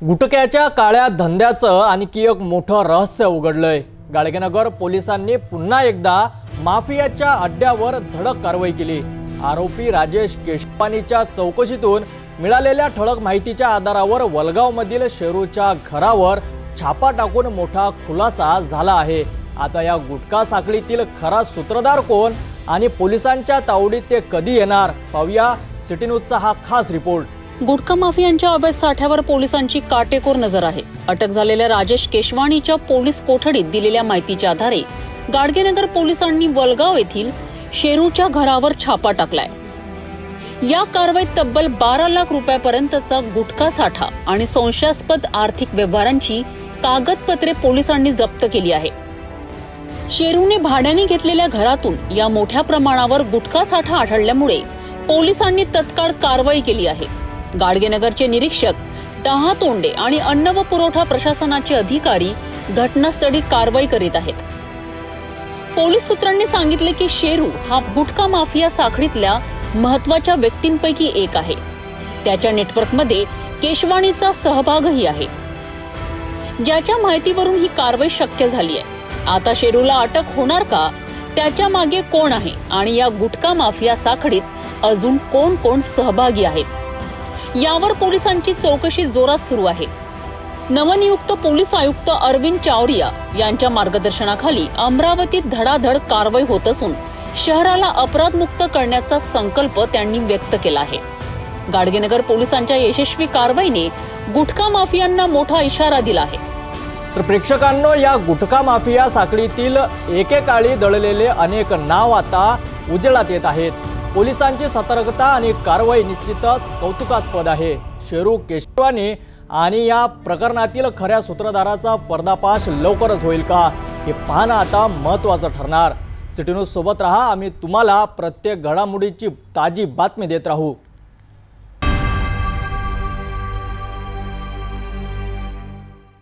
गुटख्याच्या काळ्या धंद्याचं आणखी एक मोठं रहस्य उघडलंय. गाडगेनगर पोलिसांनी पुन्हा एकदा माफियाच्या अड्ड्यावर धडक कारवाई केली. आरोपी राजेश केशवानीच्या चौकशीतून मिळालेल्या ठळक माहितीच्या आधारावर वलगावमधील शेरूच्या घरावर छापा टाकून मोठा खुलासा झाला आहे. आता या गुटखा साखळीतील खरा सूत्रधार कोण आणि पोलिसांच्या तावडीत ते कधी येणार? पाहूया सिटी न्यूजचा हा खास रिपोर्ट. गुटखा माफियांच्या अवैध साठ्यावर पोलिसांची काटेकोर नजर आहे. अटक झालेल्या राजेश केशवाणीच्या पोलीस कोठडीत दिलेल्या माहितीच्या आधारे गाडगेनगर पोलिसांनी वलगाव येथील शेरूच्या घरावर छापा टाकलाय. या कारवाईत तब्बल बारा लाख रुपयापर्यंतचा गुटखा साठा आणि संशयास्पद आर्थिक व्यवहारांची कागदपत्रे पोलिसांनी जप्त केली आहे. शेरूने भाड्याने घेतलेल्या घरातून या मोठ्या प्रमाणावर गुटखा साठा आढळल्यामुळे पोलिसांनी तत्काळ कारवाई केली आहे. गाडगेनगरचे निरीक्षक दहा तोंडे आणि अन्न व पुरवठा प्रशासनाचे अधिकारी घटनास्थळी कारवाई करीत आहेत. पोलीस सूत्रांनी सांगितले की शेरू हा गुटखा माफिया साखळीतल्या महत्त्वाच्या व्यक्तींपैकी एक आहे. त्याच्या नेटवर्कमध्ये केशवाणीचा सहभागही आहे. ज्याच्या माहितीवरून ही कारवाई शक्य झाली आहे. आता शेरूला अटक होणार का? त्याच्यामागे कोण आहे? आणि या गुटखा माफिया साखळीत अजून कोण कोण सहभागी आहेत? यावर पोलिसांची चौकशी जोरात सुरू आहे. नवनियुक्त पोलीस आयुक्त अरविंद चावरिया यांच्या मार्गदर्शनाखाली अमरावतीत धडाधड कारवाई होत असून शहराला अपराधमुक्त करण्याचा संकल्प त्यांनी व्यक्त केला आहे. गाडगेनगर पोलिसांच्या यशस्वी कारवाईने गुटखा माफियांना मोठा इशारा दिला आहे. तर प्रेक्षकांनो या गुटखा माफिया साखळीतील एकेकाळी दळलेले अनेक नाव आता उजेडात येत आहेत. पोलिसांची सतर्कता आणि कारवाई निश्चितच कौतुकास्पद आहे. शेरू केशवानी आणि या प्रकरणातील खऱ्या सूत्रधाराचा पर्दापाश लवकरच होईल का हे पाहणं आता महत्त्वाचं ठरणार. सिटी न्यूज सोबत राहा आम्ही तुम्हाला प्रत्येक घडामोडीची ताजी बातमी देत राहू.